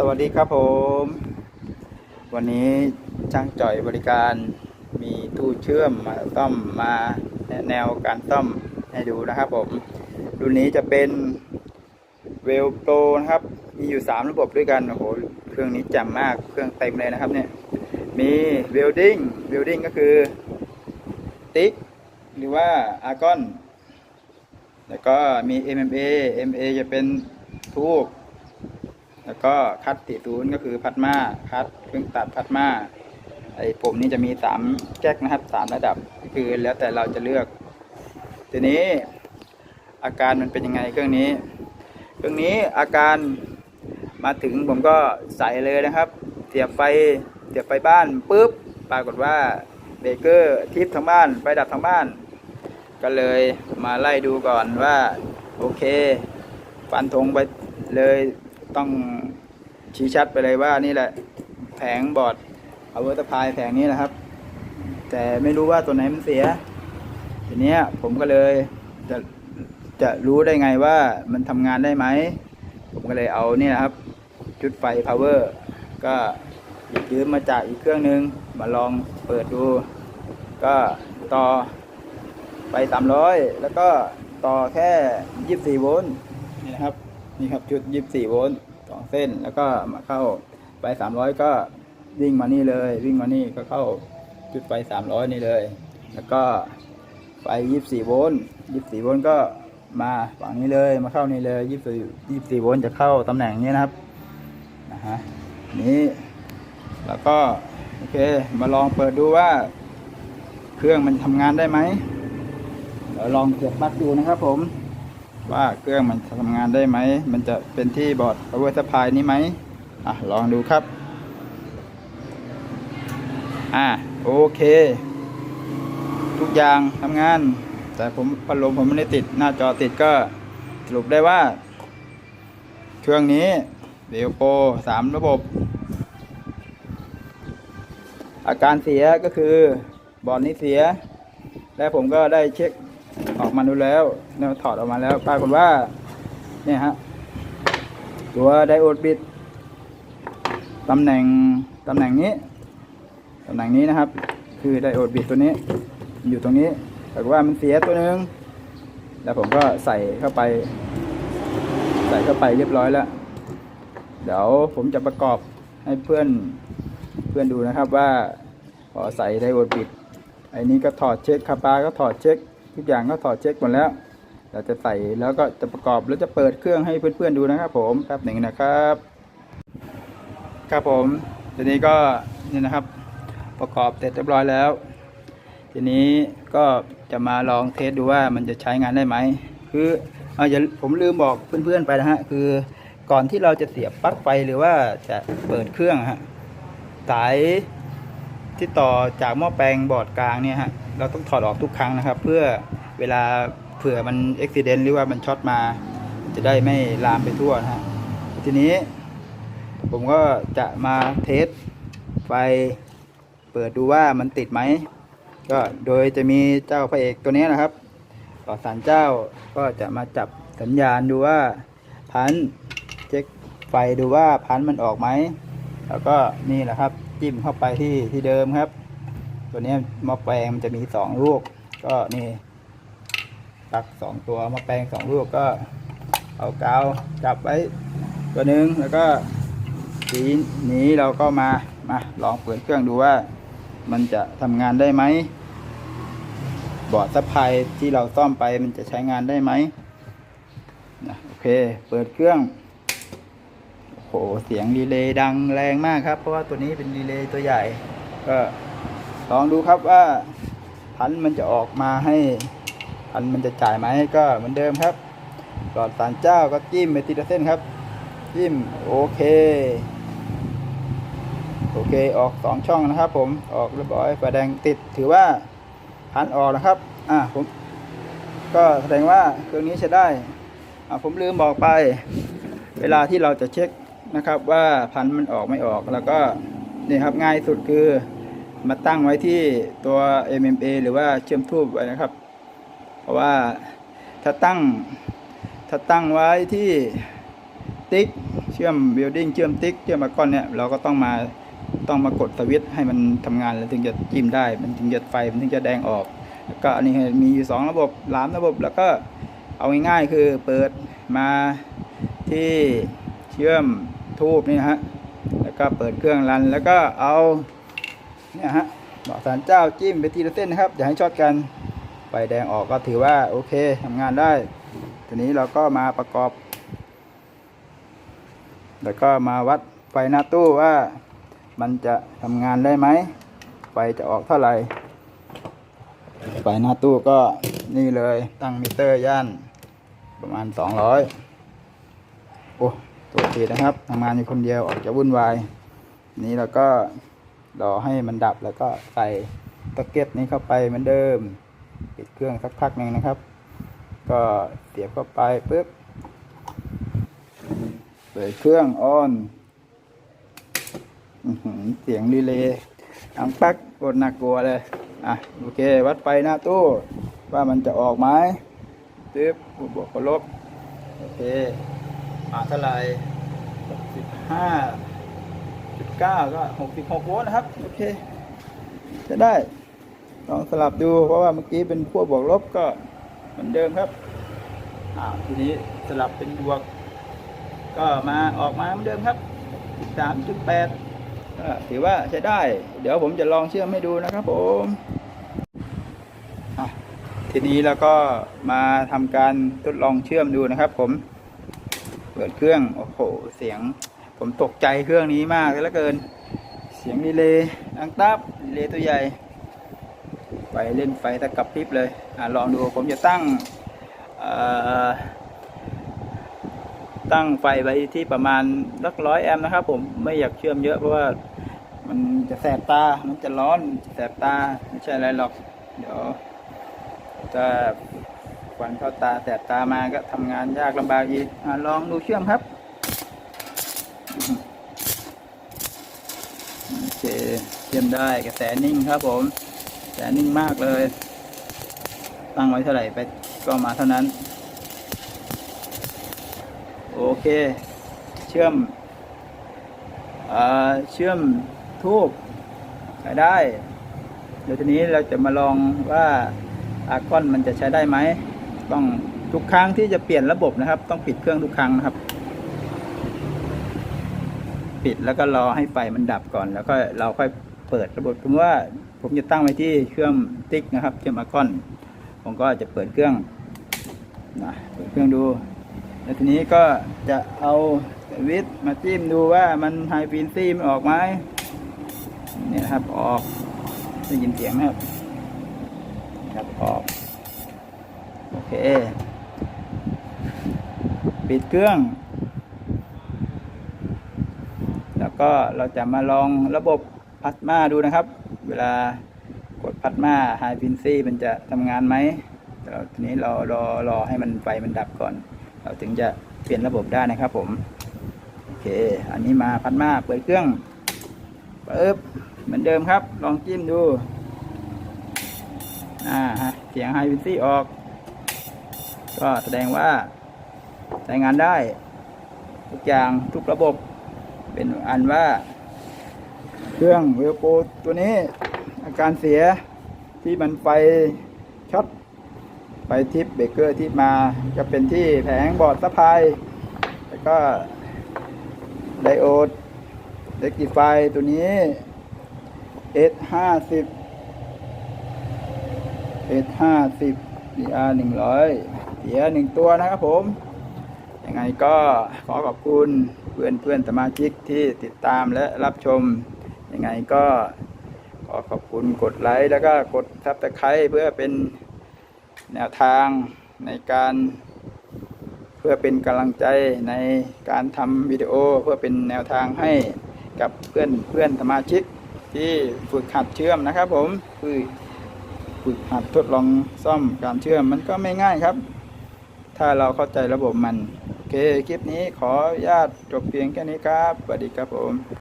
สวัสดีครับผม วันนี้ช่างจ่อยบริการมีตู้เชื่อมมาซ่อมมาแนวการซ่อมให้ดูนะครับผมรุ่นนี้จะเป็นเวลโปรนะครับ มีอยู่ 3 ระบบด้วยกันโอ้โหเครื่องนี้แจ่มมากเครื่องเต็มเลยนะครับเนี่ยมีเวลดิ้งเวลดิ้งก็คือติ๊กหรือว่าอาร์กอนแล้วก็มี MMA MA จะเป็นทูบ แล้วก็คัดติศูนย์ก็คือพัดมาคัดเครื่องตัดพัดมาไอ้ปุ่มนี้จะมีสามแจ็คนะครับสามระดับก็คือแล้วแต่เราจะเลือก ทีนี้อาการมันเป็นยังไงเครื่องนี้ เครื่องนี้อาการมาถึงผมก็ใส่เลยนะครับเสียบไฟเสียบไฟบ้านปุ๊บปรากฏว่าเบรกเกอร์ทิปทั้งบ้านไฟดับทั้งบ้าน ก็เลยมาไล่ดูก่อนว่า โอเค ฟันธงไปเลย ต้องชี้ชัดไปเลยว่านี่แหละ แผงบอร์ดเอาเวอร์ตพายแผงนี้นะครับ แต่ไม่รู้ว่าตัวไหนมันเสียทีเนี้ยผมก็เลยจะจะรู้ได้ไงว่ามันทำงานได้ไหม ผมก็เลยเอานี่นะครับชุดไฟ power ก็หยิบยืมมาจากอีกเครื่องหนึง มาลองเปิดดู ก็ต่อไป 300 แล้วก็ต่อแค่ 24 โวลต์นี่นะครับ นี่ครับชุด 24 โวลต์ สองเส้นแล้วก็มาเข้าไป300ก็วิ่งมานี่เลย วิ่งมานี่ก็เข้าจุดไฟ300นี่เลย แล้วก็ไฟ24โวลต์24โวลต์ก็มาฝั่งนี้เลยมาเข้านี่เลย24 24โวลต์จะเข้าตำแหน่งนี้นะครับนะฮะนี้แล้วก็โอเคมาลองเปิดดูว่า เครื่องมันทำงานได้ไหมเดี๋ยวลองเสียบปลั๊กดูนะครับผม ว่าเครื่องมันทำงานได้ไหม มันจะเป็นที่บอร์ด power supply นี้ไหมอะลองดูครับ อ่าโอเค ทุกอย่างทำงาน แต่ผมพัดลมผมไม่ได้ติดหน้าจอติดก็สรุปได้ว่า เครื่องนี้เบลโปสามระบบ อาการเสียก็คือบอร์ดนี้เสีย และผมก็ได้เช็ค ออกมาดูแล้วแล้วถอดออกมาแล้วปรากฏว่า เนี่ยฮะ ตัวไดโอดบิดตำแหน่งตำแหน่งนี้ตำแหน่งนี้นะครับ คือไดโอดบิดตัวนี้ อยู่ตรงนี้แต่ว่ามันเสียตัวหนึง แล้วผมก็ใส่เข้าไป ใส่เข้าไปเรียบร้อยแล้ว เดี๋ยวผมจะประกอบให้เพื่อนเพื่อนดูนะครับว่าพอใส่ไดโอดบิดไอ้นี้ก็ถอดเช็คคาปาก็ถอดเช็ค ทุกอย่างก็ถอดเช็คหมดแล้ว เราจะใส่แล้วก็จะประกอบแล้วจะเปิดเครื่องให้เพื่อนๆดูนะครับ ผมแป๊บหนึ่งนะครับ ครับผมทีนี้ก็นี่นะครับ ประกอบเสร็จเรียบร้อยแล้ว ทีนี้ก็จะมาลองเทสดูว่ามันจะใช้งานได้ไหมคือเอาอย่าผมลืมบอกเพื่อนๆไปนะฮะคือก่อนที่เราจะเสียบปลั๊กไฟหรือว่าจะเปิดเครื่องฮะสาย ที่ต่อจากหม้อแปลงบอร์ดกลางเนี่ยฮะเราต้องถอดออกทุกครั้งนะครับ เพื่อเวลาเผื่อมันอุบิเหตุหรือว่ามันช็อตมา จะได้ไม่ลามไปทั่วนะฮะทีนี้ ผมก็จะมาเทสไฟเปิดดูว่ามันติดไหมก็โดยจะมีเจ้าพระเอกตัวนี้นะครับ ต่อสารเจ้าก็จะมาจับสัญญาณดูว่าพันเช็คไฟดูว่าพันมันออกไหมแล้วก็นี่แหละครับ จิ้มเข้าไปที่ที่เดิมครับ ตัวนี้ม้อแปลงมันจะมีสองลูก ก็นี่ตักสองตัวม้อแปลงสองลูกก็ เอากาวจับไว้ตัวหนึ่งแล้วก็สีนี้เราก็มามาลองเปิดเครื่องดูว่า มันจะทำงานได้ไหมบอร์ดซัพพลายที่เราซ่อมไปมันจะใช้งานได้ไหมนะโอเค เปิดเครื่อง โหเสียงรีเลย์ดังแรงมากครับ เพราะว่าตัวนี้เป็นรีเลย์ตัวใหญ่ ก็ลองดูครับว่าพันมันจะออกมาให้พันมันจะจ่ายไหมก็เหมือนเดิมครับ หลอดสารเจ้าก็จิ้มไปทีละเส้นครับ จิ้มโอเค โอเคออกสองช่องนะครับ ผมออกเรียบร้อยไฟแดงติดถือว่าพันออกนะครับ อ่าผมก็แสดงว่าเครื่องนี้ใช้ได้อ่าผมลืมบอกไป เวลาที่เราจะเช็ค นะครับ ว่าพันธุ์มันออกไม่ออกแล้วก็นี่ครับง่ายสุดคือมาตั้งไว้ที่ตัว MMA หรือว่าเชื่อมทูบไว้นะครับ เพราะว่าถ้าตั้งถ้าตั้งไว้ที่ติ๊กเชื่อมบิลดิ้งเชื่อมติ๊กเชื่อมมาก้อนเนี่ยเราก็ต้องมาต้องมากดสวิตช์ให้มันทำงานแล้วถึงจะจิ้มได้ มันถึงจะไฟมันถึงจะแดงออก แล้วก็อันนี้มีอยู่สองระบบหลามระบบแล้วก็เอาง่ายๆคือเปิดมาที่เชื่อม ทูบนี่นะฮะแล้วก็เปิดเครื่องรันแล้วก็เอาเนี่ยฮะบอกสารเจ้าจิ้มไปทีละเส้นนะครับอย่าให้ช็อตกันไฟแดงออกก็ถือว่าโอเคทำงานได้ ทีนี้เราก็มาประกอบ แล้วก็มาวัดไฟหน้าตู้ว่ามันจะทำงานได้ไหมไฟจะออกเท่าไหร่ไฟหน้าตู้ก็นี่เลยตั้งมิเตอร์ย่านประมาณ 200โอ้ ตัวทีนะครับทำงานอยู่คนเดียวออกจะวุ่นวาย นี้เราก็รอให้มันดับแล้วก็ใส่ตะเก็บนี้เข้าไปเหมือนเดิม ปิดเครื่องสักพักหนึ่งนะครับ ก็เสียบเข้าไปปุ๊บเปิดเครื่องออนอื้อหือเสียงดีเลย์อังปักกดหนักกลัวเลย อะโอเค วัดไฟหน้าตู้ว่ามันจะออกไหมตึ๊บบวกลบโอเค อ่าเท่าไหร่สิบห้าจุดเก้าก็หกสิบหกโวลต์นะครับ โอเคจะได้ ลองสลับดูเพราะว่าเมื่อกี้เป็นขั้วบวกลบก็เหมือนเดิมครับอ่าทีนี้สลับเป็นบวก ก็มาออกมาเหมือนเดิมครับ3.8ก็ถือว่าใช้ได้ เดี๋ยวผมจะลองเชื่อมให้ดูนะครับผมทีนี้เราก็มาทำการทดลองเชื่อมดูนะครับผม ปิดเครื่อง โอ้โห เสียงผมตกใจเครื่องนี้มากเหลือเกิน เสียงดีเลย์ดังตับดีเลย์ตัวใหญ่ไฟเล่นไฟตะกับพริบเลยอลองดูผมจะตั้งตั้งไฟไว้ที่ประมาณสักร้อยแอมป์นะครับ ผมไม่อยากเชื่อมเยอะเพราะว่ามันจะแสบตา มันจะร้อนแสบตา ไม่ใช่อะไรหรอก เดี๋ยวจะ ควันเข้าตาแสบตามาก็ทำงานยากลำบากอีกอลองดูเชื่อมครับโอเคเชื่อมได้กระแสนิ่งครับผมกระแสนิ่งมากเลย ตั้งไว้เท่าไหร่ไปก็มาเท่านั้น โอเค เชื่อมเอ่อเชื่อมทูบใช้ได้เดี๋ยวทีนี้เราจะมาลองว่าอากอนมันจะใช้ได้ไหม ต้องทุกครั้งที่จะเปลี่ยนระบบนะครับ ต้องปิดเครื่องทุกครั้งนะครับ ปิดแล้วก็รอให้ไฟมันดับก่อน แล้วก็เราค่อยเปิดระบบผมว่าผมจะตั้งไว้ที่เครื่องติ๊กนะครับเชื่อมอากอนผมก็จะเปิดเครื่องนะเปิดเครื่องดูแล้วทีนี้ก็จะเอาวิตมาจิ้มดูว่ามันไฮฟีนซี่มันออกไหมเนี่ยครับออกได้ยินเสียงไหมครับออก โอ เค ปิดเครื่อง แล้วก็เราจะมาลองระบบพัดมาดูนะครับ เวลากดพัดมาไฮฟินซี่มันจะทำงานไหมแต่เราทีนี้เรารอรอให้มันไฟมันดับก่อน เราถึงจะเปลี่ยนระบบได้นะครับผม โอเค อันนี้มาพัดมาเปิดเครื่องปึ๊บเหมือนเดิมครับ ลองจิ้มดู อ่าฮะเสียงไฮฟินซี่ออก ก็แสดงว่าใช้งานได้ ทุกอย่างทุกระบบเป็นอันว่า เครื่องเวลโปตัวนี้ อาการเสียที่มันไปช็อตไปทิปเบเกอร์ที่มาจะเป็นที่แผงบอร์ดสะพาย แล้วก็ไดโอดเด็กกีไฟตัวนี้ S50 S50 DR100 เหยื่อหนึ่งตัวนะครับผม ยังไงก็ขอขอบคุณเพื่อนเพื่อนสมาชิกที่ติดตามและรับชม ยังไงก็ขอขอบคุณกดไลค์แล้วก็กดซับสไครต์เพื่อเป็นแนวทางในการเพื่อเป็นกำลังใจในการทำวิดีโอเพื่อเป็นแนวทางให้กับเพื่อนเพื่อนสมาชิกที่ฝึกหัดเชื่อมนะครับผมคือฝึกหัดทดลองซ่อมการเชื่อมมันก็ไม่ง่ายครับ ถ้าเราเข้าใจระบบมัน โอเค คลิปนี้ขออนุญาตจบเพียงแค่นี้ครับสวัสดีครับผม